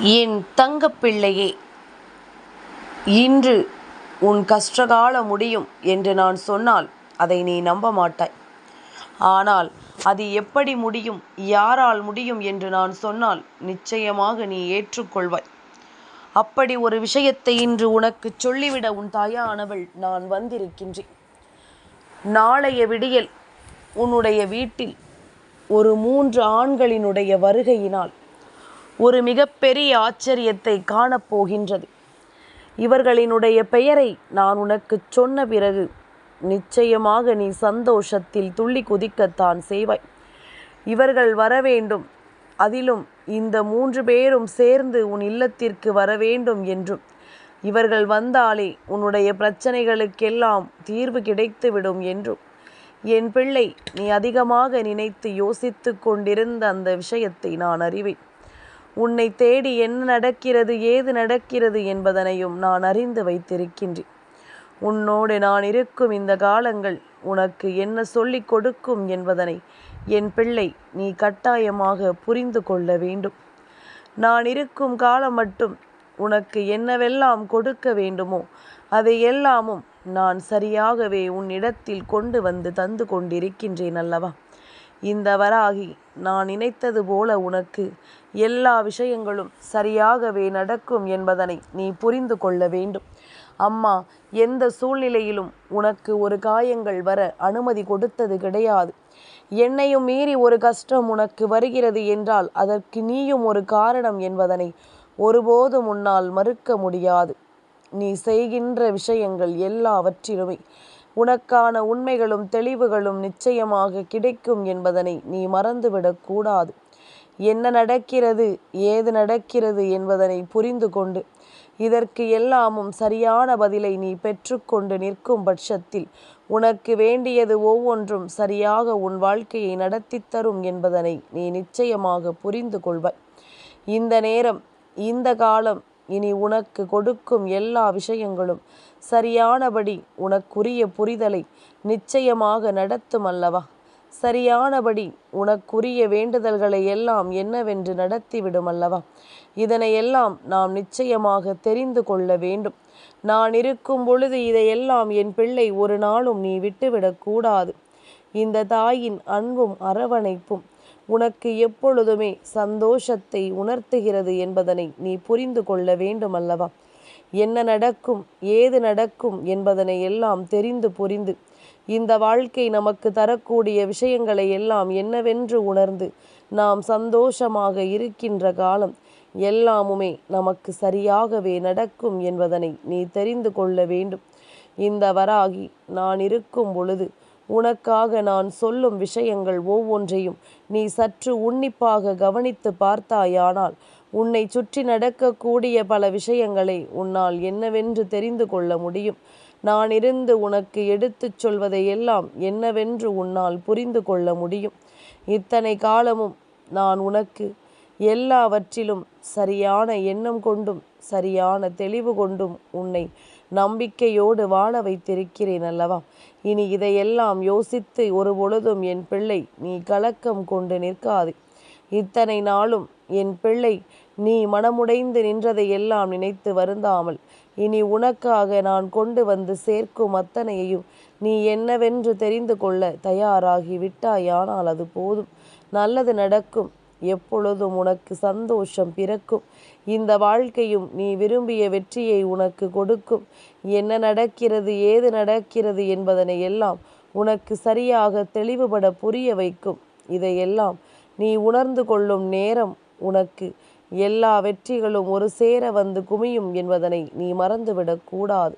என் தங்கப்பிள்ளையே இன்று உன் கஷ்டகாலம் முடியும் என்று நான் சொன்னால் அதை நீ நம்ப மாட்டாய். ஆனால் அது எப்படி முடியும் யாரால் முடியும் என்று நான் சொன்னால் நிச்சயமாக நீ ஏற்றுக்கொள்வாய். அப்படி ஒரு விஷயத்தை இன்று உனக்கு சொல்லிவிட உன் தாயானவள் நான் வந்திருக்கின்றேன். நாளைய விடியல் உன்னுடைய வீட்டில் ஒரு மூன்று ஆண்களினுடைய வருகையினால் ஒரு மிகப்பெரிய ஆச்சரியத்தை காணப்போகின்றது. இவர்களினுடைய பெயரை நான் உனக்கு சொன்ன பிறகு நிச்சயமாக நீ சந்தோஷத்தில் துள்ளி குதிக்கத்தான் செய்வாய். இவர்கள் வர வேண்டும் அதிலும் இந்த மூன்று பேரும் சேர்ந்து உன் இல்லத்திற்கு வர வேண்டும் என்றும் இவர்கள் வந்தாலே உன்னுடைய பிரச்சனைகளுக்கெல்லாம் தீர்வு கிடைத்துவிடும் என்றும் என் பிள்ளை நீ அதிகமாக நினைத்து யோசித்து கொண்டிருந்த அந்த விஷயத்தை நான் அறிவேன். உன்னை தேடி என்ன நடக்கிறது ஏது நடக்கிறது என்பதனையும் நான் அறிந்து வைத்திருக்கின்றேன். உன்னோடு நான் இருக்கும் இந்த காலங்கள் உனக்கு என்ன சொல்லிக் கொடுக்கும் என்பதனை என் பிள்ளை நீ கட்டாயமாக புரிந்து கொள்ள வேண்டும். நான் இருக்கும் காலம் மட்டும் உனக்கு என்னவெல்லாம் கொடுக்க வேண்டுமோ அதை எல்லாமும் நான் சரியாகவே உன்னிடத்தில் கொண்டு வந்து தந்து கொண்டிருக்கின்றேன் அல்லவா? இந்த வராகி நான் நினைத்தது போல உனக்கு. எல்லா விஷயங்களும் சரியாகவே நடக்கும் என்பதனை நீ புரிந்து கொள்ள வேண்டும். அம்மா எந்த சூழ்நிலையிலும் உனக்கு ஒரு காயங்கள் வர அனுமதி கொடுத்தது கிடையாது. என்னையும் மீறி ஒரு கஷ்டம் உனக்கு வருகிறது என்றால் அதற்கு நீயும் ஒரு காரணம் என்பதனை ஒருபோதும் உன்னால் மறுக்க முடியாது. நீ செய்கின்ற விஷயங்கள் எல்லாவற்றிலுமே உனக்கான உண்மைகளும் தெளிவுகளும் நிச்சயமாக கிடைக்கும் என்பதனை நீ மறந்துவிடக்கூடாது என்ன நடக்கிறது ஏது நடக்கிறது என்பதனை புரிந்து கொண்டு இதற்கு எல்லாமும் சரியான பதிலை நீ பெற்றுக்கொண்டு நிற்கும் பட்சத்தில் உனக்கு வேண்டியது ஒவ்வொன்றும் சரியாக உன் வாழ்க்கையை நடத்தித் தரும் என்பதனை நீ நிச்சயமாக புரிந்து கொள்வாய். இந்த நேரம் இந்த காலம் இனி உனக்கு கொடுக்கும் எல்லா விஷயங்களும் சரியானபடி உனக்குரிய புரிதலை நிச்சயமாக நடத்தும் அல்லவா? சரியானபடி உனக்குரிய வேண்டுதல்களை எல்லாம் என்னவென்று நடத்திவிடும் அல்லவா? இதனையெல்லாம் நாம் நிச்சயமாக தெரிந்து கொள்ள வேண்டும். நான் இருக்கும் பொழுது இதையெல்லாம் என் பிள்ளை ஒரு நாளும் நீ விட்டுவிடக்கூடாது இந்த தாயின் அன்பும் அரவணைப்பும் உனக்கு எப்பொழுதுமே சந்தோஷத்தை உணர்த்துகிறது என்பதனை நீ புரிந்து கொள்ள வேண்டும் அல்லவா என்ன நடக்கும் ஏது நடக்கும் என்பதனை எல்லாம் தெரிந்து புரிந்து இந்த வாழ்க்கை நமக்கு தரக்கூடிய விஷயங்களை எல்லாம் என்னவென்று உணர்ந்து நாம் சந்தோஷமாக இருக்கின்ற காலம் எல்லாமுமே நமக்கு சரியாகவே நடக்கும் என்பதனை நீ தெரிந்து கொள்ள வேண்டும். இந்த வராகி நான் இருக்கும் பொழுது உனக்காக நான் சொல்லும் விஷயங்கள் ஒவ்வொன்றையும் நீ சற்று உன்னிப்பாக கவனித்து பார்த்தாயானால் உன்னை சுற்றி நடக்கக்கூடிய பல விஷயங்களை உன்னால் என்னவென்று தெரிந்து கொள்ள முடியும். நான் இருந்து உனக்கு எடுத்துச் சொல்வதை எல்லாம் என்னவென்று உன்னால் புரிந்து கொள்ள முடியும். இத்தனை காலமும் நான் உனக்கு எல்லாவற்றிலும் சரியான எண்ணம் கொண்டும் சரியான தெளிவு கொண்டும் உன்னை நம்பிக்கையோடு வாழ வைத்திருக்கிறேன் அல்லவா? இனி இதையெல்லாம் யோசித்து ஒரு பொழுதும் என் பிள்ளை நீ கலக்கம் கொண்டு நிற்காது. இத்தனை நாளும் என் பிள்ளை நீ மனமுடைந்து நின்றதை எல்லாம் நினைத்து வருந்தாமல் இனி உனக்காக நான் கொண்டு வந்து சேர்க்கும் அத்தனையையும் நீ என்னவென்று தெரிந்து கொள்ள தயாராகி விட்டாயானால் அது போதும். நல்லது நடக்கும். எப்பொழுதும் உனக்கு சந்தோஷம் பிறக்கும். இந்த வாழ்க்கையும் நீ விரும்பிய வெற்றியை உனக்கு கொடுக்கும். என்ன நடக்கிறது ஏது நடக்கிறது என்பதனை எல்லாம் உனக்கு சரியாக தெளிவுபட புரிய வைக்கும். இதையெல்லாம் நீ உணர்ந்து கொள்ளும் நேரம் உனக்கு. எல்லா வெற்றிகளும் ஒரு சேர வந்து குமியும் என்பதனை நீ மறந்துவிடக்கூடாது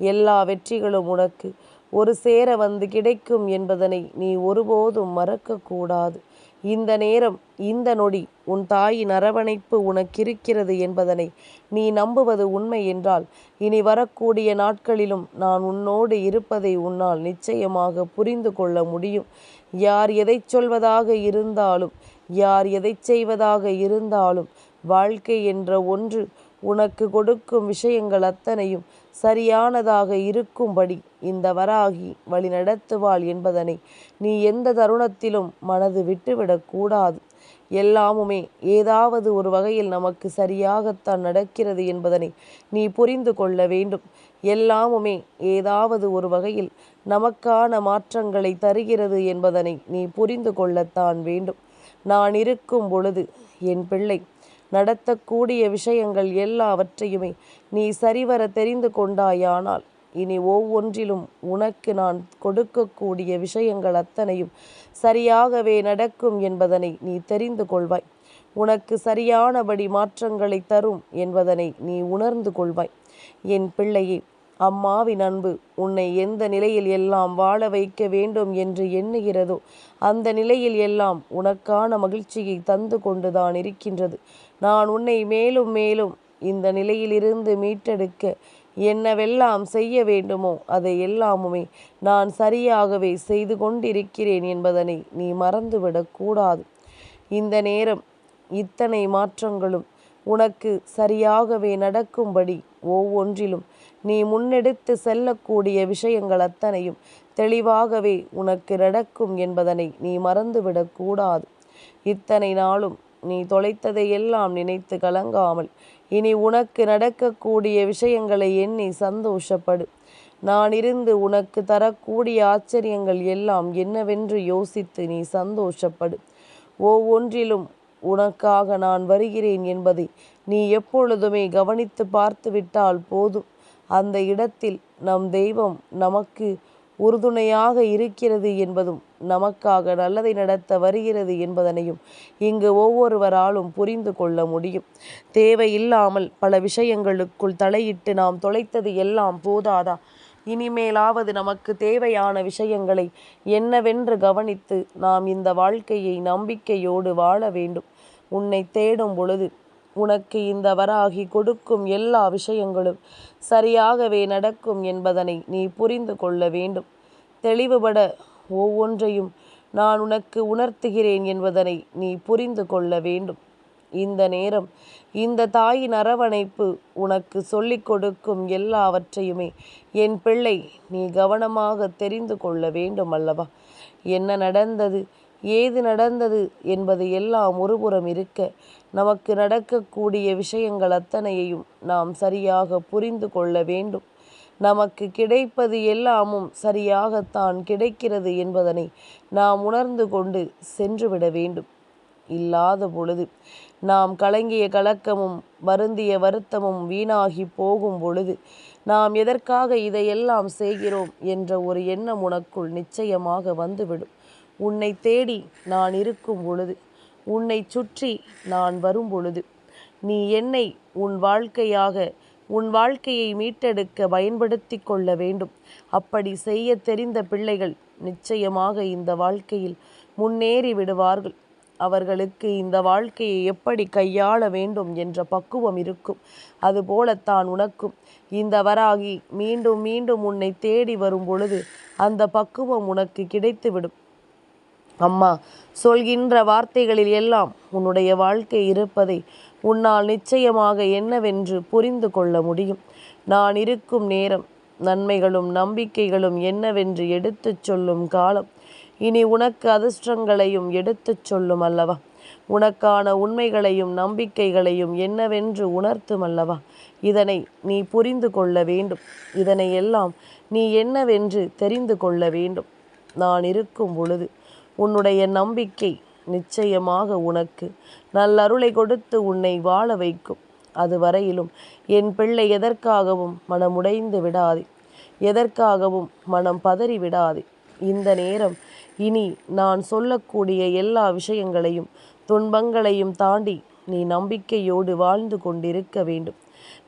எல்லா வெற்றிகளும் உனக்கு ஒரு சேர வந்து கிடைக்கும் என்பதனை நீ ஒருபோதும் மறக்கக்கூடாது இந்த நேரம் இந்த நொடி உன் தாயின் அரவணைப்பு உனக்கிருக்கிறது என்பதனை நீ நம்புவது உண்மை என்றால் இனி வரக்கூடிய நாட்களிலும் நான் உன்னோடு இருப்பதை உன்னால் நிச்சயமாக புரிந்து கொள்ள முடியும். யார் எதை சொல்வதாக இருந்தாலும் யார் எதை செய்வதாக இருந்தாலும் வாழ்க்கை என்ற ஒன்று உனக்கு கொடுக்கும் விஷயங்கள் அத்தனையும் சரியானதாக இருக்கும்படி இந்த வராகி வழிநடத்துவாள் என்பதனை நீ எந்த தருணத்திலும் மனது விட்டுவிடக்கூடாது எல்லாமுமே ஏதாவது ஒரு வகையில் நமக்கு சரியாகத்தான் நடக்கிறது என்பதனை நீ புரிந்து கொள்ள வேண்டும். எல்லாமுமே ஏதாவது ஒரு வகையில் நமக்கான மாற்றங்களை தருகிறது என்பதனை நீ புரிந்து கொள்ளத்தான் வேண்டும். நான் இருக்கும் பொழுது என் பிள்ளை நடத்தக்கூடிய விஷயங்கள் எல்லாவற்றையுமே நீ சரிவர தெரிந்து கொண்டாயானால் இனி ஒவ்வொன்றிலும் உனக்கு நான் கொடுக்கக்கூடிய விஷயங்கள் அத்தனையும் சரியாகவே நடக்கும் என்பதனை நீ தெரிந்து கொள்வாய். உனக்கு சரியானபடி மாற்றங்களை தரும் என்பதனை நீ உணர்ந்து கொள்வாய். என் பிள்ளையே அம்மாவின் அன்பு உன்னை எந்த நிலையில் எல்லாம் வாழ வைக்க வேண்டும் என்று எண்ணுகிறதோ அந்த நிலையில் எல்லாம் உனக்கான மகிழ்ச்சியை தந்து கொண்டுதான் இருக்கின்றது. நான் உன்னை மேலும் மேலும் இந்த நிலையிலிருந்து மீட்டெடுக்க என்னவெல்லாம் செய்ய வேண்டுமோ அதை எல்லாமுமே நான் சரியாகவே செய்து கொண்டிருக்கிறேன் என்பதனை நீ மறந்துவிடக்கூடாது இந்த நேரம் இத்தனை மாற்றங்களும் உனக்கு சரியாகவே நடக்கும்படி ஒவ்வொன்றிலும் நீ முன்னெடுத்து செல்லக்கூடிய விஷயங்கள் அத்தனையும் தெளிவாகவே உனக்கு நடக்கும் என்பதனை நீ மறந்துவிடக்கூடாது இத்தனை நாளும் நீ தொலைத்ததையெல்லாம் நினைத்து கலங்காமல் இனி உனக்கு நடக்கக்கூடிய விஷயங்களை எண்ணி சந்தோஷப்படு. நான் இருந்து உனக்கு தரக்கூடிய ஆச்சரியங்கள் எல்லாம் என்னவென்று யோசித்து நீ சந்தோஷப்படு. ஒவ்வொன்றிலும் உனக்காக நான் வருகிறேன் என்பதை நீ எப்பொழுதுமே கவனித்து பார்த்து விட்டால் போதும். அந்த இடத்தில் நம் தெய்வம் நமக்கு உறுதுணையாக இருக்கிறது என்பதும் நமக்காக நல்லதை நடத்த வருகிறது என்பதனையும் இங்கு ஒவ்வொருவராலும் புரிந்து கொள்ள முடியும். தேவையில்லாமல் பல விஷயங்களுக்குள் தலையிட்டு நாம் தொலைத்தது எல்லாம் போதாதா? இனிமேலாவது நமக்கு தேவையான விஷயங்களை என்னவென்று கவனித்து நாம் இந்த வாழ்க்கையை நம்பிக்கையோடு வாழ வேண்டும். உன்னை தேடும் பொழுது உனக்கு இந்த வராகி கொடுக்கும் எல்லா விஷயங்களும் சரியாகவே நடக்கும் என்பதனை நீ புரிந்து கொள்ள வேண்டும். தெளிவுபட ஒவ்வொன்றையும் நான் உனக்கு உணர்த்துகிறேன் என்பதனை நீ புரிந்து கொள்ள வேண்டும். இந்த நேரம் இந்த தாயின் அரவணைப்பு உனக்கு சொல்லிக் கொடுக்கும் எல்லாவற்றையுமே என் பிள்ளை நீ கவனமாக தெரிந்து கொள்ள வேண்டும் அல்லவா? என்ன நடந்தது? ஏது நடந்தது என்பது எல்லாம் ஒருபுறம் இருக்க நமக்கு நடக்கக்கூடிய விஷயங்கள் அத்தனையையும் நாம் சரியாக புரிந்து கொள்ள வேண்டும். நமக்கு கிடைப்பது எல்லாமும் சரியாகத்தான் கிடைக்கிறது என்பதனை நாம் உணர்ந்து கொண்டு சென்றுவிட வேண்டும். இல்லாத பொழுது நாம் கலங்கிய கலக்கமும் வருந்திய வருத்தமும் வீணாகி போகும் பொழுது நாம் எதற்காக இதையெல்லாம் செய்கிறோம் என்ற ஒரு எண்ணம் உனக்குள் நிச்சயமாக வந்துவிடும். உன்னை தேடி நான் இருக்கும் பொழுது உன்னை சுற்றி நான் வரும் பொழுது. நீ என்னை உன் வாழ்க்கையாக உன் வாழ்க்கையை மீட்டெடுக்க பயன்படுத்தி கொள்ள வேண்டும். அப்படி செய்ய தெரிந்த பிள்ளைகள் நிச்சயமாக இந்த வாழ்க்கையில் முன்னேறி விடுவார்கள். அவர்களுக்கு இந்த வாழ்க்கையை எப்படி கையாள வேண்டும் என்ற பக்குவம் இருக்கும். அதுபோலத்தான் உனக்கும். இந்த வராகி மீண்டும் மீண்டும் உன்னை தேடி வரும் பொழுது அந்த பக்குவம் உனக்கு கிடைத்துவிடும். அம்மா சொல்கின்ற வார்த்தைகளில் எல்லாம் உன்னுடைய வாழ்க்கை இருப்பதை உன்னால் நிச்சயமாக என்னவென்று புரிந்து கொள்ள முடியும். நான் இருக்கும் நேரம் நன்மைகளும் நம்பிக்கைகளும் என்னவென்று எடுத்துச் சொல்லும் காலம். இனி உனக்கு அதிர்ஷ்டங்களையும் எடுத்துச் சொல்லும் அல்லவா? உனக்கான உண்மைகளையும் நம்பிக்கைகளையும் என்னவென்று உணர்த்தும் அல்லவா? இதனை நீ புரிந்து கொள்ள வேண்டும். இதனை எல்லாம் நீ என்னவென்று தெரிந்து கொள்ள வேண்டும். நான் இருக்கும் பொழுது உன்னுடைய நம்பிக்கை நிச்சயமாக உனக்கு. நல்லருளை கொடுத்து உன்னை வாழ வைக்கும். அது வரையிலும் என் பிள்ளை எதற்காகவும் மனமுடைந்து விடாதே. எதற்காகவும் மனம் பதறி விடாதே. இந்த நேரம் இனி நான் சொல்லக்கூடிய எல்லா விஷயங்களையும் துன்பங்களையும் தாண்டி நீ நம்பிக்கையோடு வாழ்ந்து கொண்டிருக்க வேண்டும்.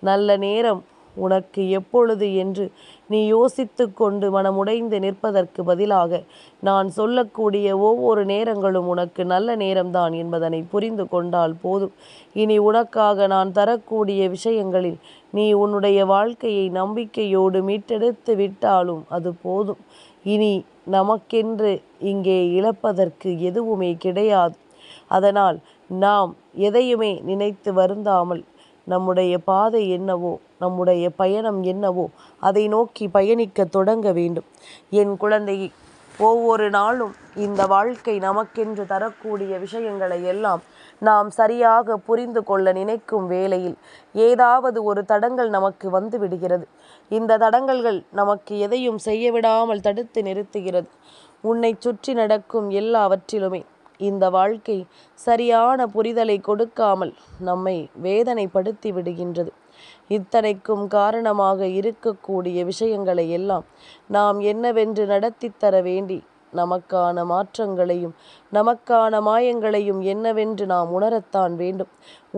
நல்ல நேரம் உனக்கு எப்பொழுது என்று நீ யோசித்து கொண்டு மனமுடைந்து நிற்பதற்கு பதிலாக நான் சொல்லக்கூடிய ஒவ்வொரு நேரங்களும் உனக்கு நல்ல நேரம்தான் என்பதனை புரிந்து கொண்டால் போதும். இனி உனக்காக நான் தரக்கூடிய விஷயங்களில் நீ உன்னுடைய வாழ்க்கையை நம்பிக்கையோடு மீட்டெடுத்து விட்டாலும் அது போதும். இனி நமக்கென்று இங்கே இழப்பதற்கு எதுவுமே கிடையாது. அதனால் நாம் எதையுமே நினைத்து வருந்தாமல் நம்முடைய பாதை என்னவோ நம்முடைய பயணம் என்னவோ அதை நோக்கி பயணிக்க தொடங்க வேண்டும். என் குழந்தையை ஒவ்வொரு நாளும் இந்த வாழ்க்கை நமக்கென்று தரக்கூடிய விஷயங்களை எல்லாம் நாம் சரியாக புரிந்து கொள்ள நினைக்கும் வேளையில் ஏதாவது ஒரு தடங்கள் நமக்கு வந்து விடுகிறது. இந்த தடங்கல்கள் நமக்கு எதையும் செய்ய விடாமல் தடுத்து நிறுத்துகிறது. உன்னை சுற்றி நடக்கும் எல்லாவற்றிலுமே இந்த வாழ்க்கை சரியான புரிதலை கொடுக்காமல் நம்மை வேதனைப்படுத்தி விடுகின்றது. இத்தனைக்கும் காரணமாக இருக்கக்கூடிய விஷயங்களை எல்லாம் நாம் என்னவென்று நடத்தி தர வேண்டி நமக்கான மாற்றங்களையும் நமக்கான மாயங்களையும் என்னவென்று நாம் உணரத்தான் வேண்டும்.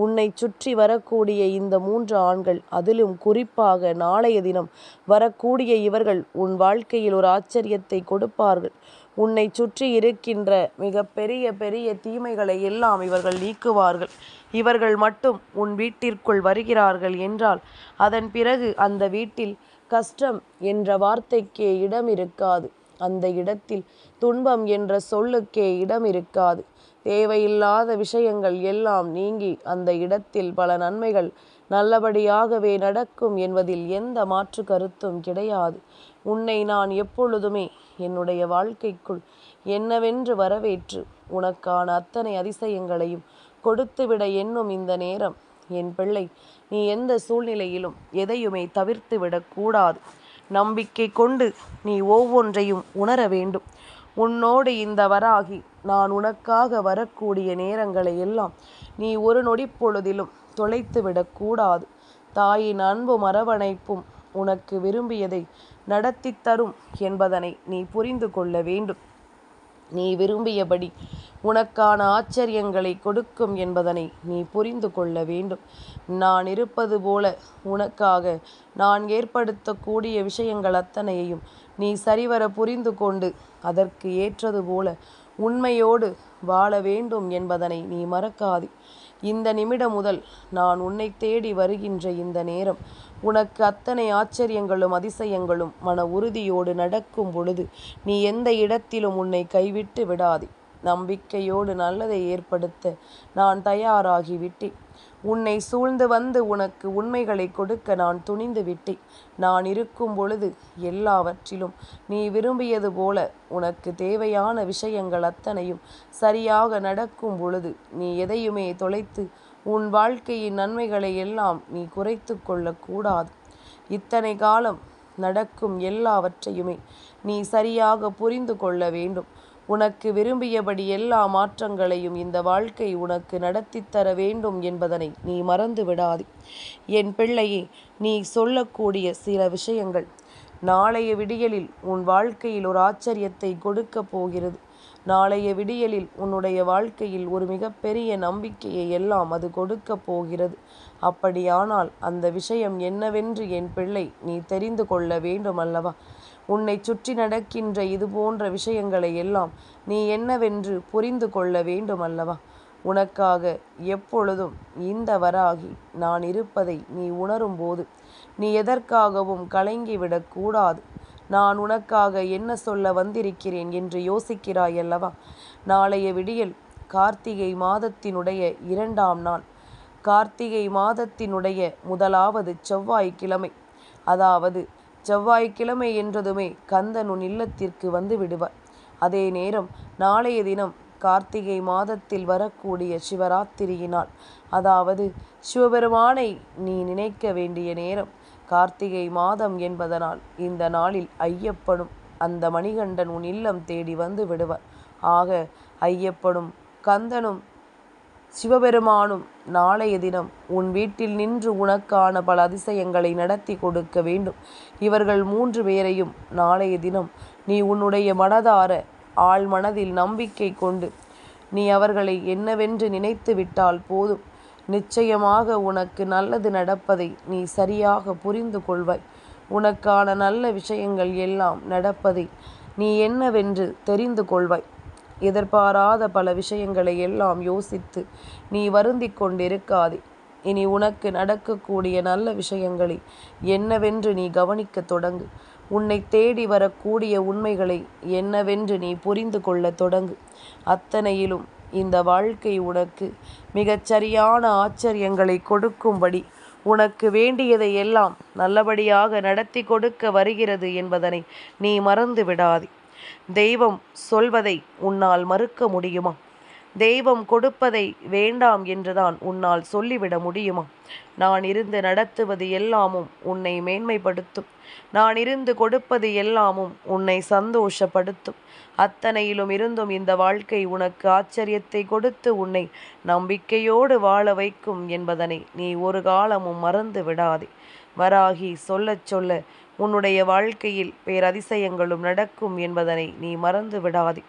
உன்னை சுற்றி வரக்கூடிய இந்த மூன்று ஆண்கள் அதிலும் குறிப்பாக நாளைய தினம் வரக்கூடிய இவர்கள் உன் வாழ்க்கையில் ஒரு ஆச்சரியத்தை கொடுப்பார்கள். உன்னை சுற்றி இருக்கின்ற மிக பெரிய பெரிய தீமைகளை எல்லாம் இவர்கள் நீக்குவார்கள். இவர்கள் மட்டும் உன் வீட்டிற்குள் வருகிறார்கள் என்றால் அதன் பிறகு அந்த வீட்டில் கஷ்டம் என்ற வார்த்தைக்கே இடம் இருக்காது அந்த இடத்தில் துன்பம் என்ற சொல்லுக்கே இடம் இருக்காது தேவையில்லாத விஷயங்கள் எல்லாம் நீங்கி அந்த இடத்தில் பல நன்மைகள் நல்லபடியாகவே நடக்கும் என்பதில் எந்த மாற்று கருத்தும் கிடையாது. உன்னை நான் எப்பொழுதுமே என்னுடைய வாழ்க்கைக்குள் என்னவென்று வரவேற்று உனக்கான அத்தனை அதிசயங்களையும் கொடுத்துவிட என்னும் இந்த நேரம். என் பிள்ளை நீ எந்த சூழ்நிலையிலும் எதையுமே தவிர்த்து விடக்கூடாது நம்பிக்கை கொண்டு நீ ஒவ்வொன்றையும் உணர வேண்டும். உன்னோடு இந்த வராகி நான் உனக்காக வரக்கூடிய நேரங்களை எல்லாம் நீ ஒரு நொடி பொழுதிலும் தொலைத்து விடக்கூடாது தாயின் அன்பும் அரவணைப்பும் உனக்கு விரும்பியதை நடத்தி தரும் என்பதனை நீ புரிந்து கொள்ள வேண்டும். நீ விரும்பியபடி உனக்கான ஆச்சரியங்களை கொடுக்கும் என்பதனை நீ புரிந்து கொள்ள வேண்டும். நான் இருப்பது போல உனக்காக நான் ஏற்படுத்தக்கூடிய விஷயங்கள் அத்தனையையும் நீ சரிவர புரிந்து கொண்டு அதற்கு ஏற்றது போல உண்மையோடு வாழ வேண்டும் என்பதனை நீ மறக்காதே. இந்த நிமிடம் முதல் நான் உன்னை தேடி வருகின்ற இந்த நேரம். உனக்கு அத்தனை ஆச்சரியங்களும் அதிசயங்களும் மன உறுதியோடு நடக்கும் பொழுது நீ எந்த இடத்திலும் உன்னை கைவிட்டு விடாதே. நம்பிக்கையோடு நல்லதை ஏற்படுத்த நான் தயாராகிவிட்டேன். உன்னை சூழ்ந்து வந்து உனக்கு உண்மைகளை கொடுக்க நான் துணிந்து விட்டேன். நான் இருக்கும் பொழுது எல்லாவற்றிலும் நீ விரும்பியது போல உனக்கு தேவையான விஷயங்கள் அத்தனையும் சரியாக நடக்கும் பொழுது நீ எதையுமே தொலைத்து உன் வாழ்க்கையின் நன்மைகளை எல்லாம் நீ குறைத்து கொள்ளக்கூடாது இத்தனை காலம் நடக்கும் எல்லாவற்றையுமே நீ சரியாக புரிந்து கொள்ள வேண்டும். உனக்கு விரும்பியபடி எல்லா மாற்றங்களையும் இந்த வாழ்க்கை உனக்கு நடத்தி தர வேண்டும் என்பதனை நீ மறந்து விடாதே. என் பிள்ளையே நீ சொல்லக்கூடிய சில விஷயங்கள். நாளைய விடியலில் உன் வாழ்க்கையில் ஒரு ஆச்சரியத்தை கொடுக்க போகிறது. நாளைய விடியலில் உன்னுடைய வாழ்க்கையில் ஒரு மிகப்பெரிய நம்பிக்கையை எல்லாம் அது கொடுக்கப் போகிறது. அப்படியானால் அந்த விஷயம் என்னவென்று என் பிள்ளை நீ தெரிந்து கொள்ள வேண்டும் அல்லவா உன்னை சுற்றி நடக்கின்ற இது போன்ற விஷயங்களை எல்லாம் நீ என்னவென்று புரிந்து கொள்ள வேண்டும் அல்லவா உனக்காக எப்பொழுதும் இந்த வராகி நான் இருப்பதை நீ உணரும்போது நீ எதற்காகவும் கலங்கிவிடக்கூடாது நான் உனக்காக என்ன சொல்ல வந்திருக்கிறேன் என்று யோசிக்கிறாய் அல்லவா நாளைய விடியல் கார்த்திகை மாதத்தினுடைய இரண்டாம் நாள். கார்த்திகை மாதத்தினுடைய முதலாவது செவ்வாய்க்கிழமை. அதாவது செவ்வாய்க்கிழமை என்றதுமே கந்தன் உன் இல்லத்திற்கு வந்து விடுவார் அதே நேரம் நாளைய தினம் கார்த்திகை மாதத்தில் வரக்கூடிய சிவராத்திரியினால் அதாவது சிவபெருமானை நீ நினைக்க வேண்டிய நேரம் கார்த்திகை மாதம் என்பதனால் இந்த நாளில் ஐயப்பனும் அந்த மணிகண்டன் உன் இல்லம் தேடி வந்து விடுவார். ஆக ஐயப்பனும் கந்தனும் சிவபெருமானும் நாளைய தினம் உன் வீட்டில் நின்று உனக்கான பல அதிசயங்களை நடத்தி கொடுக்க வேண்டும். இவர்கள் மூன்று பேரையும் நாளைய தினம் நீ உன்னுடைய மனதார ஆள் மனதில் நம்பிக்கை கொண்டு நீ அவர்களை என்னவென்று நினைத்து விட்டால் போதும். நிச்சயமாக உனக்கு நல்லது நடப்பதை நீ சரியாக புரிந்து கொள்வாய். உனக்கான நல்ல விஷயங்கள் எல்லாம் நடப்பதை நீ என்னவென்று தெரிந்து கொள்வாய். எதிர்பாராத பல விஷயங்களை எல்லாம் யோசித்து நீ வருந்தி கொண்டிருக்காதே. இனி உனக்கு நடக்கக்கூடிய நல்ல விஷயங்களை என்னவென்று நீ கவனிக்க தொடங்கு. உன்னை தேடி வரக்கூடிய உண்மைகளை என்னவென்று நீ புரிந்து கொள்ள தொடங்கு. அத்தனையிலும் இந்த வாழ்க்கை உனக்கு மிகச்சரியான ஆச்சரியங்களை கொடுக்கும்படி உனக்கு வேண்டியதை எல்லாம் நல்லபடியாக நடத்தி கொடுக்க வருகிறது என்பதனை நீ மறந்து விடாதே. தெய்வம் சொல்வதை உன்னால் மறுக்க முடியுமா? தெய்வம் கொடுப்பதை வேண்டாம் என்றுதான் உன்னால் சொல்லிவிட முடியுமா? நான் இருந்து நடத்துவது எல்லாமும் உன்னை மேன்மைப்படுத்தும். நான் இருந்து கொடுப்பது எல்லாமும் உன்னை சந்தோஷப்படுத்தும். அத்தனையிலும் இருந்தும் இந்த வாழ்க்கை உனக்கு ஆச்சரியத்தை கொடுத்து உன்னை நம்பிக்கையோடு வாழ வைக்கும் என்பதனை நீ ஒரு காலமும் மறந்து விடாதே. வராகி சொல்லச் சொல்ல உன்னுடைய வாழ்க்கையில் பேரதிசயங்களும் நடக்கும் என்பதனை நீ மறந்து விடாதே.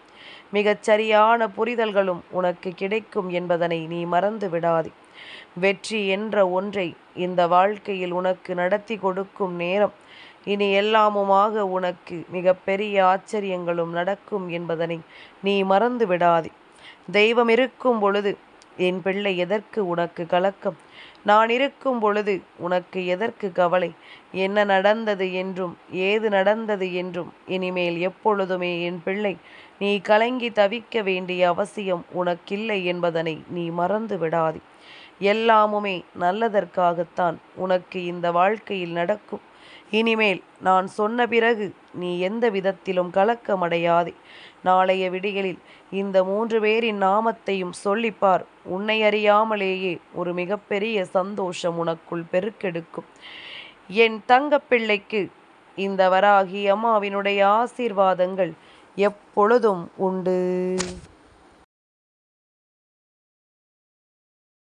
மிகச் சரியான புரிதல்களும் உனக்கு கிடைக்கும் என்பதனை நீ மறந்து விடாதே. வெற்றி என்ற ஒன்றை இந்த வாழ்க்கையில் உனக்கு நடத்தி கொடுக்கும் நேரம் இனி எல்லாமுமாக உனக்கு மிகப்பெரிய ஆச்சரியங்களும் நடக்கும் என்பதனை நீ மறந்து விடாதே. தெய்வம் இருக்கும் பொழுது என் பிள்ளை எதற்கு உனக்கு கலக்கம்? நான் இருக்கும் பொழுது உனக்கு எதற்கு கவலை? என்ன நடந்தது என்றும் ஏது நடந்தது என்றும் இனிமேல் எப்பொழுதுமே என் பிள்ளை நீ கலங்கி தவிக்க வேண்டிய அவசியம் உனக்கில்லை என்பதனை நீ மறந்து விடாதே. எல்லாமுமே நல்லதற்காகத்தான் உனக்கு இந்த வாழ்க்கையில் நடக்கும். இனிமேல் நான் சொன்ன பிறகு நீ எந்த விதத்திலும் கலக்கமடையாதே. நாளைய விடிகளில் இந்த மூன்று பேரின் நாமத்தையும் சொல்லிப்பார். உன்னை அறியாமலேயே ஒரு மிகப்பெரிய சந்தோஷம் உனக்குள் பெருக்கெடுக்கும். என் தங்கப்பிள்ளைக்கு இந்த வராகி அம்மாவினுடைய ஆசீர்வாதங்கள் எப்பொழுதும் உண்டு.